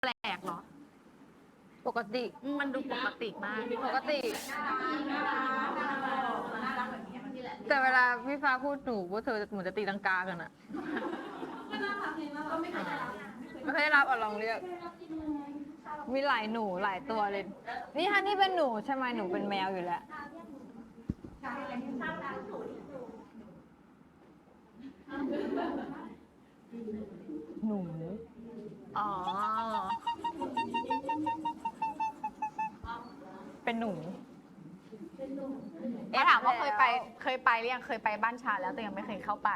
แปลกเหรอ ปกติอืมมันดูปกติมาก ปกติ แต่เวลาพี่ฟ้าพูดหนูว่าเธอเหมือนจะตีลังกากันอะไม่เคยได้รับอะลองเรียก มีหลายหนูหลายตัวเลย นี่ฮันนี่เป็นหนูใช่ไหมหนูเป็นแมวอยู่แล้ว หนู อ๋อ เป็นหนู เอ๊ะถามว่าเคยไป เคยไปหรือยัง เคยไปบ้านชาแล้วแต่ยังไม่เคยเข้าไป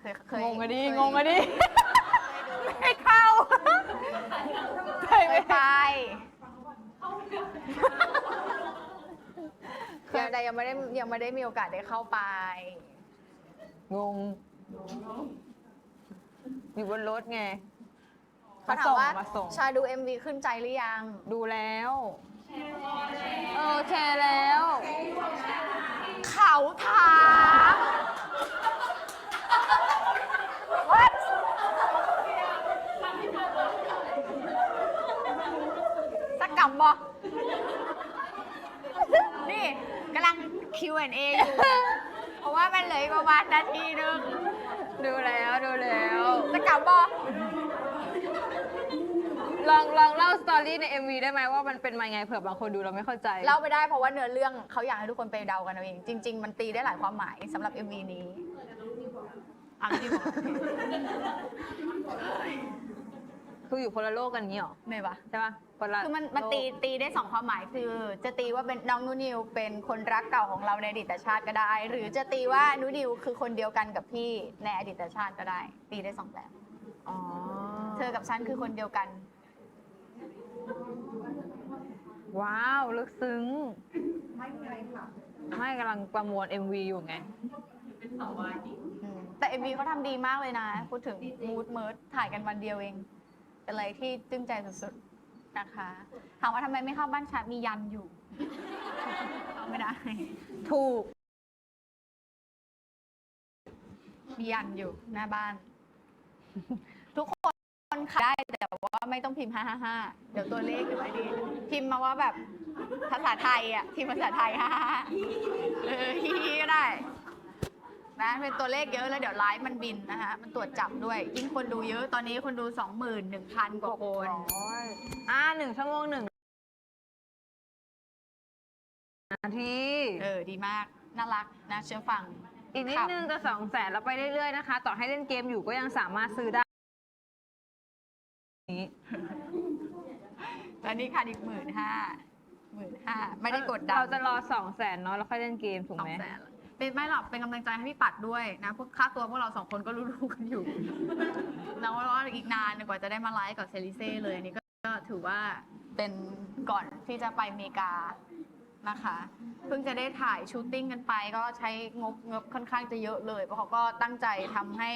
เคย เคยงงอะดิ เคยงงอะดิ ไม่เข้าเคยไปเคยแต่ยังไม่ได้ยังไม่ได้มีโอกาสได้เข้าไป งง อยู่บนรถไง เขาถามว่ามาส่ง ชาดู MV ขึ้นใจหรือยัง ดูแล้ว เออแชร์แล้ว เขาถาม What สักกำบอกนี่กำลัง Q&A อยู่ เพราะว่ามันเหลืออีกประมาณนาทีนึง ดูแล้วดูแล้วสักกำบอก ลองลองเล่าสตอรี่ใน MV ได้ไหมว่ามันเป็นมาไงเผื่อบางคนดูเราไม่เข้าใจ เล่าไม่ได้เพราะว่าเนื้อเรื่องเขาอยากให้ทุกคนไปเดากันเอาเอง จริง ๆ มันตีได้หลายความหมายสำหรับ MV นี้อะพี่บอกโอเคคืออยู่คนละโลกกันนี้หรอ ไม่ปะใช่ปะคนละคือมันมันโลกตีตีได้สองความหมายคือ จะตีว่าเป็นน้องนูนิวเป็นคนรักเก่าของเราในอดีตชาติก็ได้ หรือจะตีว่านูนิวคือคนเดียวกันกับพี่ในอดีตชาติก็ได้ ตีได้สองแบบ อ๋อ เธอกับฉันคือคนเดียวกัน ว้าว ลึกซึ้ง ไม่ไงค่ะไม่กำลังประมวล MV อยู่ไงอืมแต่ MV เขาทำดีมากเลยนะ พูดถึงมูดเมิร์ดถ่ายกันวันเดียวเอง เป็นอะไรที่จึ้งใจสุดๆนะคะถามว่าทำไมไม่เข้าบ้านชัดมียันอยู่ เข้าไม่ได้ ถูก มียันอยู่หน้าบ้าน ทุกคนค่ะได้แต่ว่า ไม่ต้องพิมพ์ 555 เดี๋ยวตัวเลขอยู่ไว้ดีพิมพ์มาว่าแบบภาษาไทยอะพิมพ์ภาษาไทย55เออฮีก็ได้นะเป็นตัวเลขเยอะแล้วเดี๋ยวไลฟ์มันบินนะคะมันตรวจจับด้วย ยิ่งคนดูเยอะตอนนี้คนดู 21,000 กว่าคนอ่าหนึ่งชั่วโมงหนึ่งนาทีเออดีมากน่ารักนะเชื่อฟัง อีกนิดนึงจะสองแสนเราไปเรื่อยๆนะคะ ต่อให้เล่นเกมอยู่ก็ยังสามารถซื้อได้นี้ ตอนนี้ค่ะอีกหมื่นห้าหมื่นห้าไม่ได้กดดันเราจะรอสองแสนเนาะแล้วค่อยเล่นเกมถูกสอไหมงแสนเป็นไม่หรอกเป็นกำลังใจให้พี่ปัดด้วยนะพวกค่าตัวพวกเราสองคนก็รู้ๆกันอยู่แล้วว่าอีกนานกว่าจะได้มาไลฟ์กับเซริเซ่เลยอันนี้ก็ก็ถือว่าเป็นก่อนที่จะไปอเมริกานะคะ เพิ่งจะได้ถ่ายชูตติ้งกันไปก็ใช้งบงบค่อนข้างจะเยอะเลย เพราะเขาก็ตั้งใจทำให้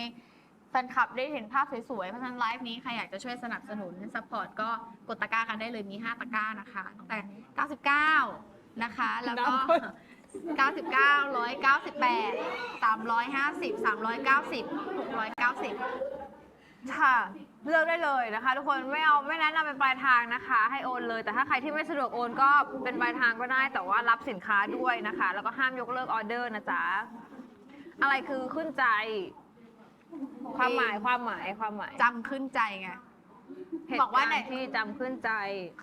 แฟนคลับได้เห็นภาพสวยๆ เพราะฉะนั้นไลฟ์นี้ใครอยากจะช่วยสนับสนุนซัพพอร์ตก็กดตะกร้ากันได้เลยมี 5 ตะกร้านะคะตั้งแต่ 99 นะคะ แล้วก็ 99 198 350 390 690 ค่ะ เลือกได้เลยนะคะ ทุกคนไม่เอาไม่แนะนำเป็นปลายทางนะคะ ให้โอนเลย แต่ถ้าใครที่ไม่สะดวกโอนก็เป็นปลายทางก็ได้ แต่ว่ารับสินค้าด้วยนะคะ แล้วก็ห้ามยกเลิกออเดอร์นะจ๊ะอะไรคือขึ้นใจ ความหมายความหมายความหมายจำขึ้นใจไง เหตุบอกว่าการไหนณ์ที่จำขึ้นใจ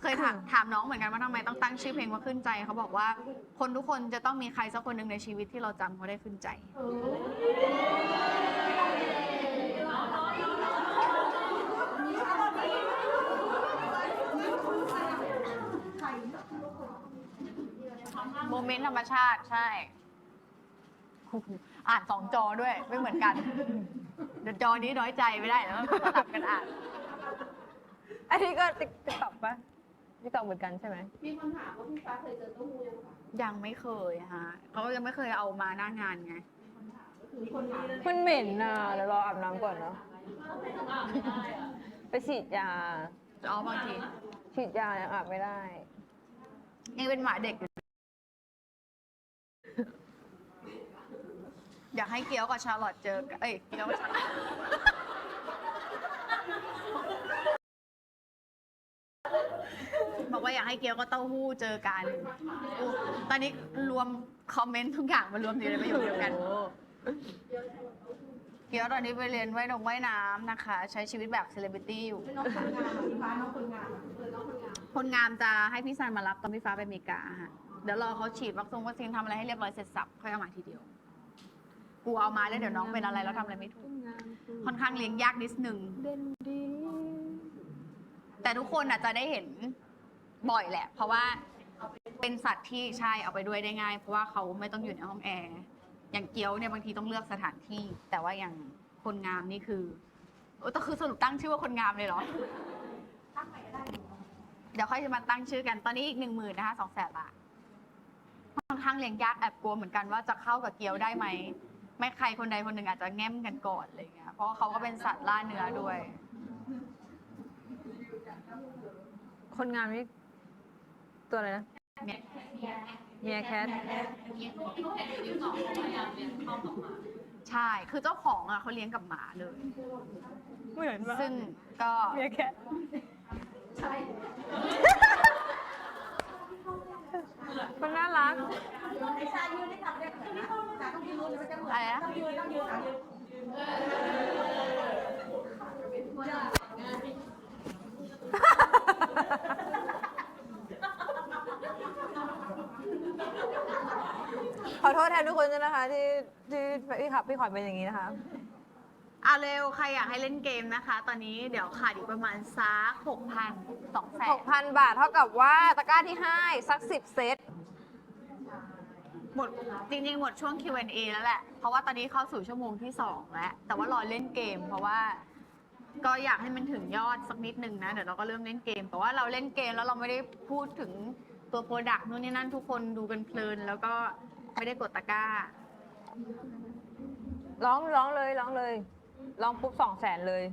เคยถามถามน้องเหมือนกันว่าทำไมต้องตั้งชื่อเพลงว่าขึ้นใจเขาบอกว่า คนทุกคนจะต้องมีใครสักคนหนึ่งในชีวิตที่เราจำเขาได้ขึ้นใจ โมเมนต์ธรรมชาติใช่ อ่านสองจอด้วยไม่เหมือนกัน เดี๋ยวจอนี้น้อยใจไม่ได้แล้วต้องสลับกันอ่านอันนี้ก็ติ๊กติ๊กตอกปะติ๊กตอกเหมือนกันใช่ไหมมีคนถามว่าพี่ฟ้าเคยเจอเต้าหู้ยังคะยังไม่เคยฮะเขายังไม่เคยเอามาหน้างานไงมีคนถามมันเหม็นนะเดี๋ยวรออาบน้ำก่อนเนาะไปฉีดยา จะเอาบางทีฉีดยายังอาบไม่ได้ยังเป็นหมาเด็กอยู่ อยากให้เกียวกับชาร์ลอตเจอกันเอ้ยเกียวกับชาลอตบอกว่าอยากให้เกี๊ยวก็เต้าหู้เจอกันอู้ตอนนี้รวมคอมเมนต์ทุกอย่างมารวมอยู่ในประโยคเดียวกัน เกี๊ยวตอนนี้ไปเรียนว่ายนงว่ายน้ำนะคะ ใช้ชีวิตแบบเซเลบริตี้อยู่น้องคนงามพี่ฟ้าน้องคนงามเออน้องคนงามคนงามจะให้พี่ซันมารับตอนพี่ฟ้าไปอเมริกาฮะเดี๋ยวรอเขาฉีดวัคซีนวัคซีนทำอะไรให้เรียบร้อยเสร็จสับค่อยเอามาทีเดียว กูเอามาแล้วเดี๋ยวน้องเป็นอะไรแล้วทำอะไรไม่ถูก ค่อนข้างเลี้ยงยากนิดนึง แต่ทุกคนอาจจะได้เห็นบ่อยแหละ เพราะว่าเป็นสัตว์ที่ใช่เอาไปด้วยได้ง่าย เพราะว่าเขาไม่ต้องอยู่ในห้องแอร์ อย่างเกี๊ยวเนี่ยบางทีต้องเลือกสถานที่ แต่ว่าอย่างคนงามนี่คือโอ้แต่คือสรุปตั้งชื่อว่าคนงามเลยเหรอ เดี๋ยวค่อยจะมาตั้งชื่อกัน ตอนนี้อีกหนึ่งหมื่นนะคะสองแสนบาทค่อนข้างเลี้ยงยากแอบกลัวเหมือนกันว่าจะเข้ากับเกี๊ยวได้ไหม ไม่ใครคนใดคนหนึ่งอาจจะแง้มกันก่อนอะไรอย่างเงี้ยเพราะว่าเขาก็เป็นสัตว์ล่าเนื้อด้วย คนงามนี่ตัวอะไรนะเนี่ยเมียแคทใช่ คือเจ้าของอะเขาเลี้ยงกับหมาเลย เหมือนซึ่งก็เมียแคท ใช่ มันน่ารักไอ้ชายืนได้ทำได้เหมือนนะแต่ต้องยืนมันจะเหมือนอะไรนะต้องยืนต้องยืนต้องยืนขอโทษแทนทุกคนด้วยนะคะ ที่ที่พี่ขับพี่ขวัญเป็นอย่างนี้นะคะ อะเร็ว ใครอยากให้เล่นเกมนะคะ ตอนนี้เดี๋ยวขาดอีกประมาณซักหกพันสองแสน6,000 บาทเท่ากับว่าตะกร้าที่ให้สัก 10 เซต หมดจริงๆ หมดช่วง Q&A แล้วแหละ เพราะว่าตอนนี้เข้าสู่ชั่วโมงที่ 2 แล้ว แต่ว่ารอเล่นเกม เพราะว่าก็อยากให้มันถึงยอดสักนิดนึงนะ เดี๋ยวเราก็เริ่มเล่นเกม แต่ว่าเราเล่นเกมแล้วเราไม่ได้พูดถึงตัวโปรดักต์นู่นนี่นั่นทุกคนดูกันเพลิน แล้วก็ไม่ได้กดตะกร้า ร้องร้องเลยร้องเลย ร้องปุ๊บสองแสนเลย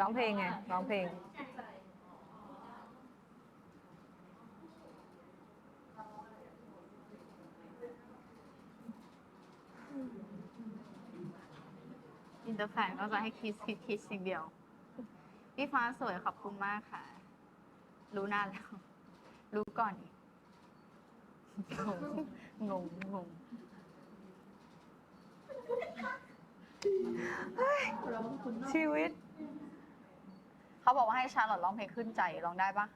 ร้องเพลงไง ร้องเพลง อินเตอร์แฟนก็จะให้คิสคิสคิสสิ่งเดียว พี่ฟ้าสวยขอบคุณมากค่ะ รู้หน้าแล้ว รู้ก่อนอีก งง งงง ชีวิต เขาบอกว่าให้ชาลอตร้องเพลงขึ้นใจร้องได้ปะ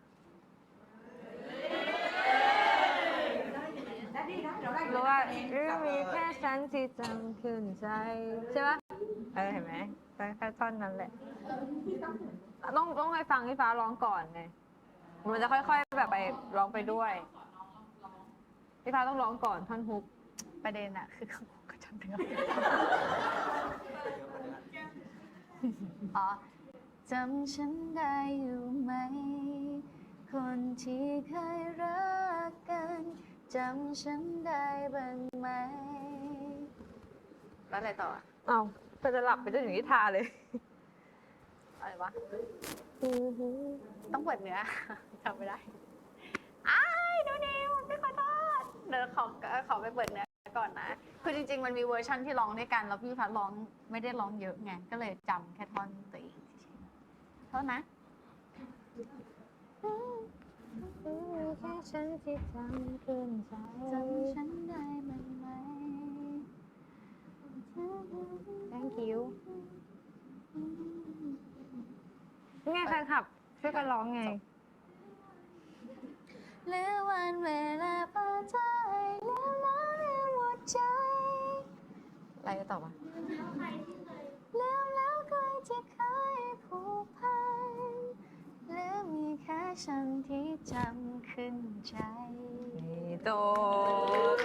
ได้ดีนะเดี๋ยวได้รู้ว่าหรือมีแค่ฉันที่จำขึ้นใจใช่ปะเออเห็นไหมแค่แค่ท่อนนั้นแหละ ต้องต้องให้ฟังพี่ฟ้าร้องก่อนไงมันจะค่อยๆแบบไปร้องไปด้วยพี่ฟ้าต้องร้องก่อนท่อนฮุกประเด็นอะคือเขาก็จำเนื้ ออ๋อจำฉันได้อยู่ไหม คนที่เคยรักกันจำฉันได้บ้างไหม แล้วอะไรต่ออะเอาก็จะหลับไปจนถึงนิทาเลย อะไรวะ ต้องเปิดเนื้อ จำไม่ได้อ้ายดูนิวไม่ขอโทษเดี๋ยวขอขอไปเปิดเนื้อ ก่อนนะ คือจริง ๆ มันมีเวอร์ชั่นที่ร้องด้วยกันแล้วพี่พัดร้องไม่ได้ร้องเยอะไง ก็เลยจำแค่ท่อนตัวเองเฉยๆโทษนะแค่ฉันที่จำขึ้นใจจำฉันได้บ้างไหม thank you นี่ไงแฟนคลับช่วยกันร้องไงเหลือวันเวลาพอใจเหลือแล้ว อะไรจะตอบวะแล้วแล้วใครจะเคยผูกพันหลือมีแค่ฉันที่จำขึ้นใจนี่จบ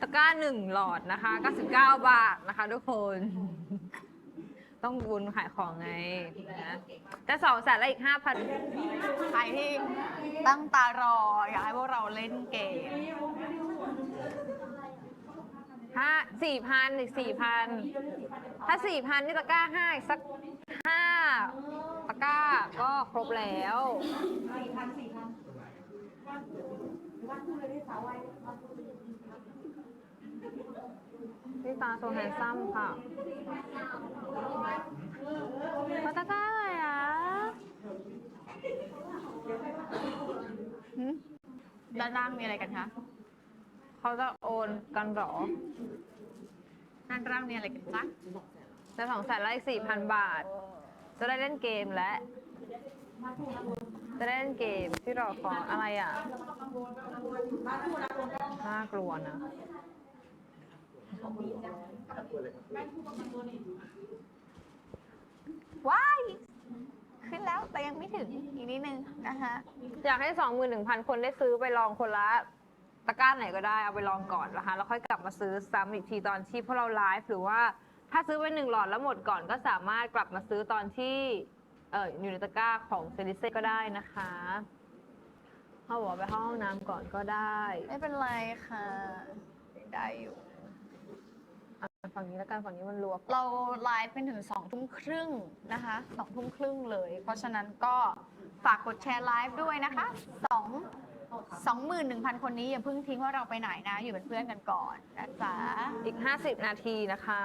ตะกร้าหนึ่งหลอดนะคะ 99 บาทนะคะทุกคน ต้องบุญขายของไงนะจะสองแสนแล้วอีก5,000ใครที่ตั้งตารอ อยากให้พวกเราเล่นเกมห้าสี่พันอีกสี่พันถ้าสี่พันนี่ตะกร้าห้าอีกสักห้าตะกร้าก็ครบแล้วสี่พันสี่พันวัดคู่เลยที่สาวไว้ พี่ตาโซแฮนซัมค่ะพอตาก้าอะไรอะด้านล่างมีอะไรกันคะเขาจะโอนกันหรอ ด้านล่างมีอะไรกันจ๊ะจะสองแสนไล่สี่พันบาท จะได้เล่นเกมและจะเล่นเกมที่รอคอยอะไรอะ น่ากลัวนะ ว้ายขึ้นแล้วแต่ยังไม่ถึงอีกนิดนึงนะคะอยากให้สองหมื่นหนึ่งพันคนได้ซื้อไปลองคนละตะกร้าไหนก็ได้เอาไปลองก่อนนะคะแล้วค่อยกลับมาซื้อซ้ำอีกทีตอนที่พวกเราไลฟ์หรือว่าถ้าซื้อไปหนึ่งหลอดแล้วหมดก่อนก็สามารถกลับมาซื้อตอนที่เอออยู่ในตะกร้าของเซริเซ่ก็ได้นะคะเขาบอกว่าไปเข้าห้องน้ำก่อนก็ได้ ไม่เป็นไรค่ะได้อยู่อะ ฝั่งนี้แล้วกันฝั่งนี้มันรัวเราไลฟ์เป็นถึงสองทุ่มครึ่งนะคะสองทุ่มครึ่งเลย เพราะฉะนั้นก็ฝากกดแชร์ไลฟ์ด้วยนะคะสองสองหมื่นหนึ่งพันคนนี้อย่าเพิ่งทิ้งว่าเราไปไหนนะ อยู่เป็นเพื่อนกันก่อนนะจ๊ะอีก 50 นาทีนะคะ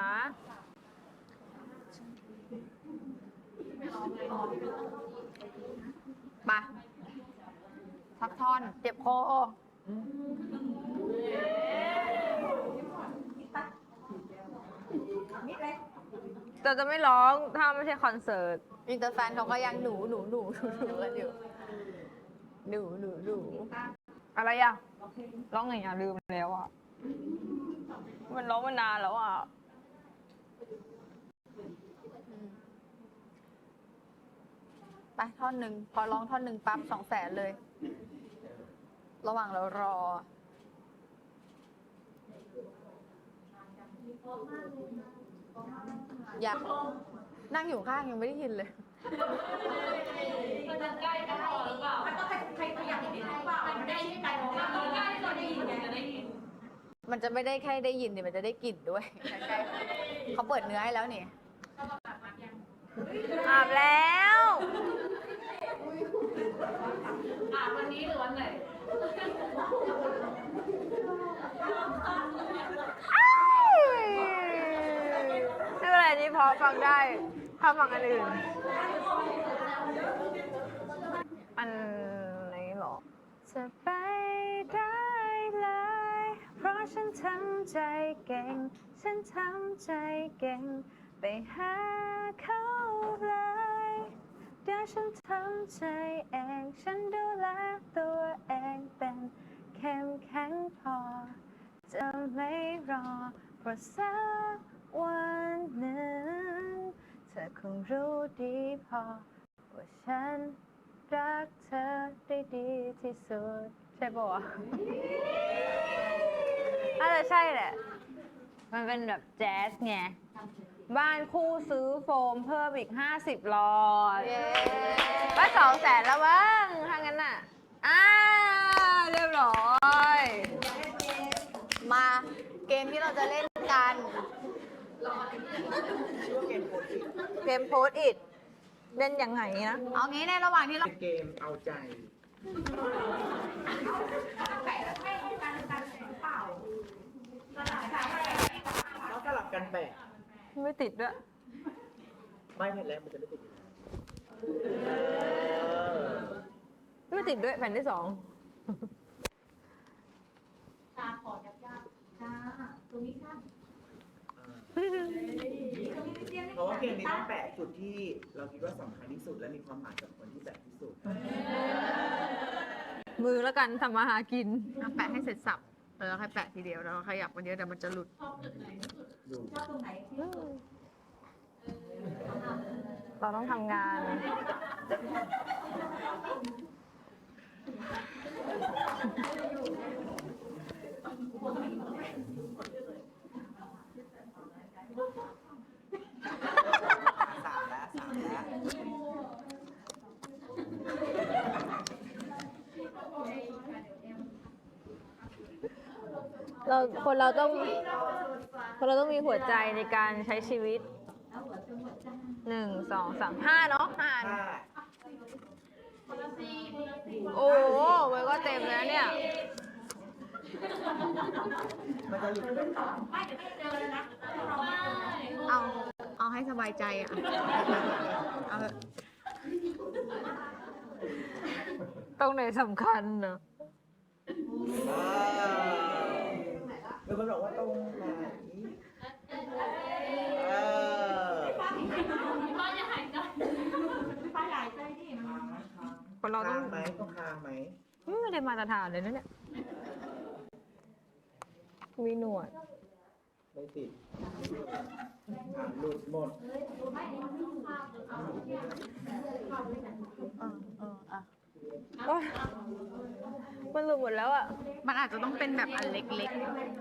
มาพักท่อน เจ็บคอ แต่จะไม่ร้องถ้าไม่ใช่คอนเสิร์ตอินเตอร์แฟนเขาก็ยังหนูหนูหนูหนูหนูกันอยู่หนูหนูหนูอะไรอะร้องไงอะลืมแล้วอะมันร้องมานานแล้วอะไปท่อนหนึ่งพอร้องท่อนหนึ่งปั๊บสองแสนเลย ระหว่างเรารอ อยากนั่งอยู่ข้างยังไม่ได้ยินเลย มันต้องใครใครขยับนิดนึงเปล่ามันได้ยินกันมันได้เราได้ยินไงจะได้ยิน มันจะไม่ได้แค่ได้ยินเนี่ยมันจะได้กลิ่นด้วยใกล้ๆเขาเปิดเนื้อให้แล้วนี่อาบแล้วอ่าวันนี้หรือวันไหน ไม่ เป็นไรนี่พอฟังได้ ถ้าฟังอันอื่น อันไหนหรอจะไปได้เลย เพราะฉันทำใจเก่ง ฉันทำใจเก่ง ไปหาเขาเลยเดี๋ยวฉันทำใจเอง ฉันดูแลตัวเองเป็นเข้มแข็งพอ จะไม่รอเพราะสัก วันหนึ่งเธอคงรู้ดีพอ ว่าฉันรักเธอได้ดีที่สุด ใช่ปะวะน่าจะใช่แหละ มันเป็นแบบแจ๊สไง บ้านคู่ซื้อโฟมเพิ่มอีก 50หลอดเย้ก็สองแสนแล้วมั้งถ้างั้นน่ะอ่าเรียบร้อย มาเกมที่เราจะเล่นกัน เกมโพสอิดเล่นยังไงนะ เอางี้ในระหว่างที่เราเกมเอาใจ แล้วสลับกันแบกไม่ติดด้วย ไม่แผ่นแรกมันจะไม่ติดอยู่แล้วไม่ติดด้วยแผ่นที่สอง ตาขอยับยับค่ะตรงนี้ค่ะ เพราะว่าเกมนี้ต้องแปะจุดที่เราคิดว่าสำคัญที่สุดและมีความหมายกับคนที่แปะที่สุด มือแล้วกันทำมาหากินแปะให้เสร็จสับแล้วค่อยแปะทีเดียวแล้วขยับมันเยอะเดี๋ยวมันจะหลุดดูชอบตรงไหนที่สุด เราต้องทำงาน สามแล้วสามแล้ว เราคนเราต้องคนเราต้องมีหัวใจในการใช้ชีวิตหนึ่งสองสามห้าเนาะห้าอันถ้าโอ้โหมันก็เต็มแล้วเนี่ยมันจะหลุดไปเอาเอา ให้สบายใจอะเอาเถอะตรงไหนสำคัญเนอะเว้วมีคนบอกว่าตรงไหนเออป้าอย่าหายใจป้าหายใจดิคนเราต้อคางงไหมต้องคางไหมไม่ได้มาตรฐานเลยนะเนี่ย มีหนวด ไม่ติดอะหลุดหมดเออเอออะโอ๊ยมันหลุดหมดแล้วอะ มันอาจจะต้องเป็นแบบอันเล็ก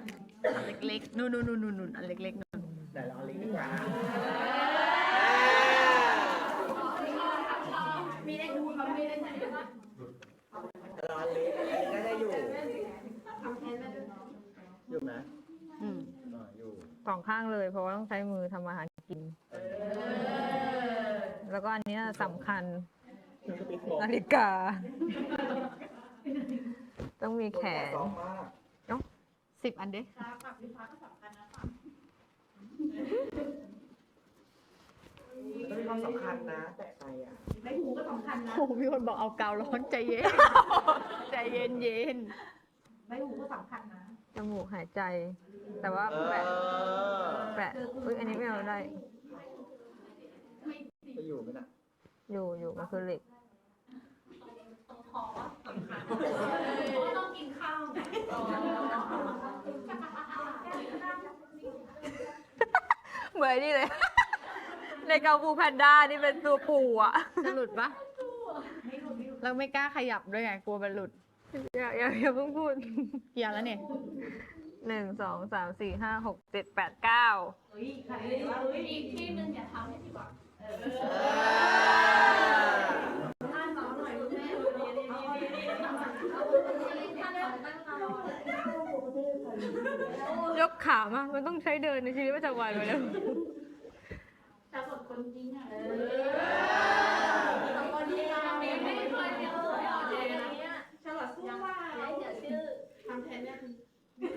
ๆอันเล็กๆนู่นนู่นนู่นนู่นอันเล็กๆนู่นแต่เราเอาลิงก์ดีกว่าเราเอาลิงก์อันนี้น่าจะอยู่ อยู่ไหมอืมอ่าอยู่ สองข้างเลย เพราะว่าต้องใช้มือทำอาหารกิน แล้วก็อันเนี้ยสำคัญนาฬิกา ต้องมีแขนสองมากสิบอันเด้มันมีความสำคัญนะ แต่ไปอะในหูก็สำคัญนะโอ้โหมีคนบอกเอากาวร้อนใจเย็น ใจเย็นเย็นในหูก็สำคัญนะ จมูกหายใจ แต่ว่าเอแปะอแปะอุ้ยอันนี้ไม่เอาได้ไปอยู่ไหมน่ะอยู่อยู่มันคือเหล็กต้องกินข้าวไงเหมือนนี่เลย ในเกาปูแพนด้านี่เป็นตัวปู่อะจะหลุดปะเราไม่กล้าขยับด้วยไงกลัวมันหลุด อย่าอย่าอย่าเพิ่งพูดเกียร์แล้วเนี่ย หนึ่งสองสามสี่ห้าหกเจ็ดแปดเก้าเฮ้ยใครว่าเฮ้ยอีกที่นึงอย่าทำให้ผิดหวังเออเออท่านน้องหน่อยคุณแม่ดีดีดีดีท่านตั้งเรายกขามามันต้องใช้เดินในชีวิตประจำวันไปแล้ว แต่บทคนจริงอะ เออ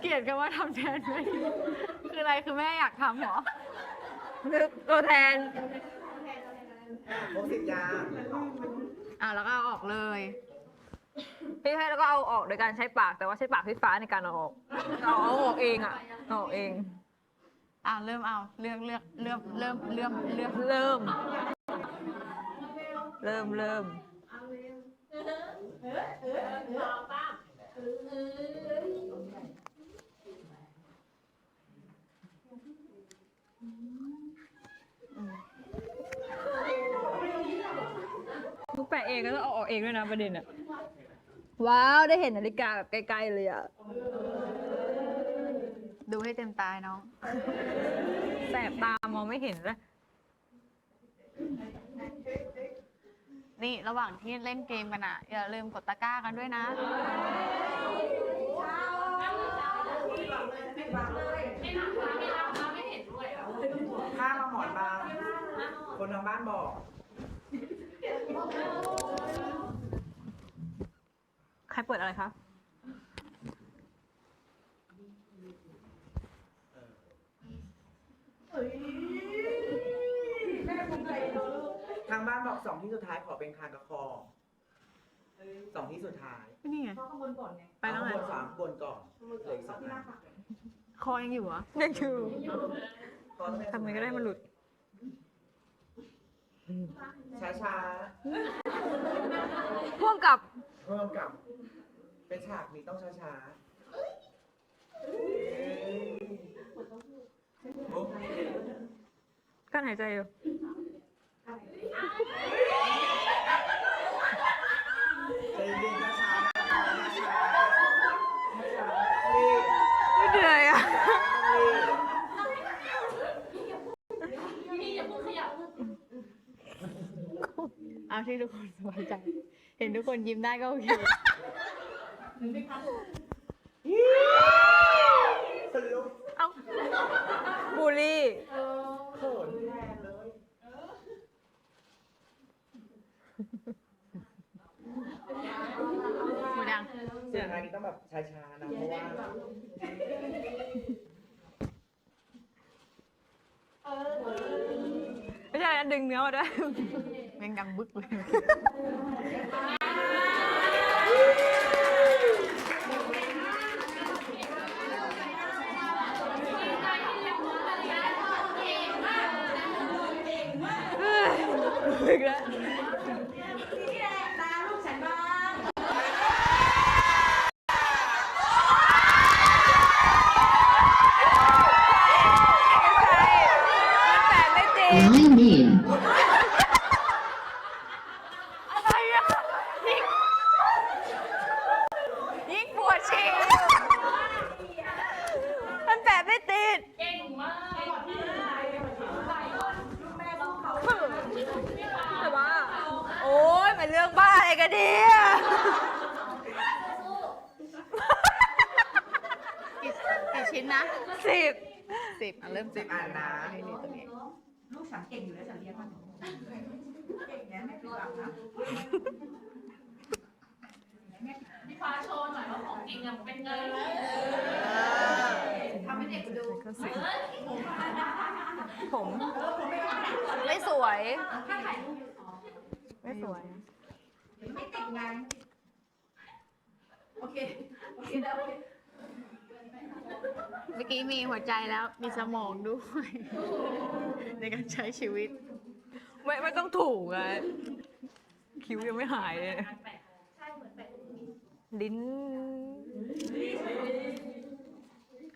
เกลียดกันว่าทำแทนไหมคืออะไรคือแม่อยากทำเหรอนึกตัวแทนครบสิบยางอะแล้วก็เอาออกเลย พี่ให้แล้วก็เอาออกโดยการใช้ปากแต่ว่าใช้ปากพี่ฟ้าในการเอาออกเอาเอาออกเองอะเอาออกเอง อะเริ่มเอาเลือกเลือกเริ่มเริ่มเริ่มเริ่มเริ่ม เริ่มเริ่มมุกแปะเองก็ต้องเอาออกเองด้วยนะประเด็นอะว้าว ได้เห็นนาฬิกาแบบใกล้ ๆ เลยอะ ดูให้เต็มตายน้อง แสบตามองไม่เห็นเลยนี่ระหว่างที่เล่นเกมกันอะ อย่าลืมกดตะกร้ากันด้วยนะข้ามมาหมอนบางคนทางบ้านบอก ใครเปิดอะไรคะ ทางบ้านบอกสองที่สุดท้ายขอเป็นคางกระคอสองที่สุดท้ายนี่ไงเขาขบวนก่อนไงไปแล้วไงข้างบนสามบนก่อนเหลืออีกสองอันคอยังอยู่เหรอนั่นคือคอต้องเป็นทำไงก็ได้มันหลุด ช้าช้าพ่วงกับๆเพิ่มกับ เป็นฉากนี้ต้องช้าช้าๆโอ้ กั้นหายใจอยู่เย็นๆช้าๆนะคะช้าๆช้าๆนี่ไม่เหนื่อยอะพี่อย่าพิ่งขยับเอาที่ทุกคนสบายใจ เห็นทุกคนยิ้มได้ก็โอเค สรุป เอ้าบูลลี่ เขินแทนเลย หมดยัง เสียงอันนี้ต้องแบบช้าๆนะเพราะว่า เออ ไม่ใช่นะดึงเนื้อมาด้วย แม่งดังบึกเลย ดึงแล้ว นี่แหละตาลูกฉันบ้าง มันแปลไม่จริง My name. อะไรอะยิ่งยิ่งปวดฉี่มันแปะไม่ติด เก่งมาก แต่ว่า โอ๊ยมัน เรื่องบ้าอะไรกันเนี่ยกี่กี่ชิ้นนะสิบสิบอะเริ่มสิบอันนะ นี่นี่ตรงนี้ลูกฉันเก่งอยู่แล้วฉันเรียกมันเก่งนะไม่ผิดหวังนะพี่ฟ้าโชว์หน่อยว่าของจริงอะเป็นไงทำให้เด็กดูผม ไม่สวยถ้าถ่ายรูปอ๋อไม่สวย ไม่ติดงานโอเค โอเคแล้วเมื่อกี้มีหัวใจแล้วมีสมองด้วย ในการใช้ชีวิต ไม่ไม่ต้องถูกอะคิ้วยังไม่หายเลยใช่เหมือนแบบลิ้น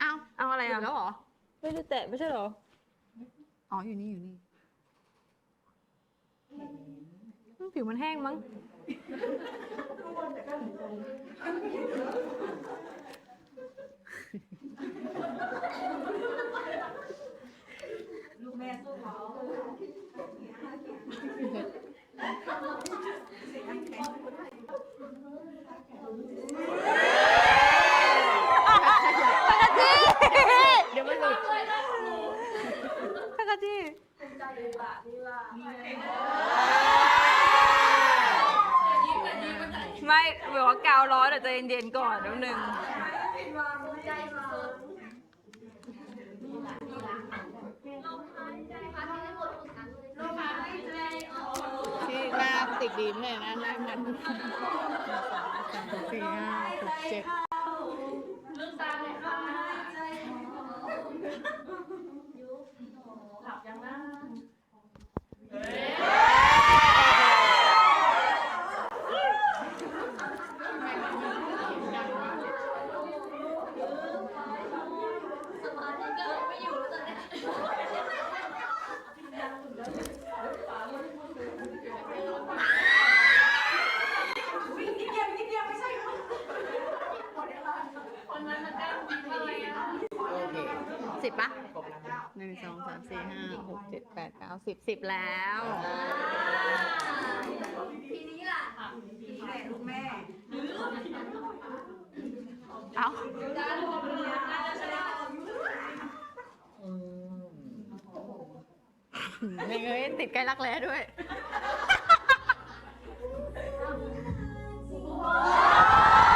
เอ้าเอาอะไรหยุอะดแล้วเหรอ ไม่ได้แตะไม่ใช่เหรอ อ๋ออยู่นี่อยู่นี่ผิวมันแห้งมั้ง ลูกแม่สู้เขาเดี๋ยวมันหลุดทักกะจี้ใจดีว่ะดีว่ะ ไม่แบบว่ากาวร้อนแต่ใจเย็นๆก่อนนิดนึงใจมาลมหายใจพัดให้หมดทุกครั้งลมหายใจออกที่หน้าติดดีไม่นะหน้ามันสามสี่ห้าหกเจ็ดหลับยังนะ สิบสิบแล้วทีนี้ล่ะทีแม่ลูกแม่เอ้าการรเนียอาจจชนะเงยติดใกล้รักแร้ด้วยโอ้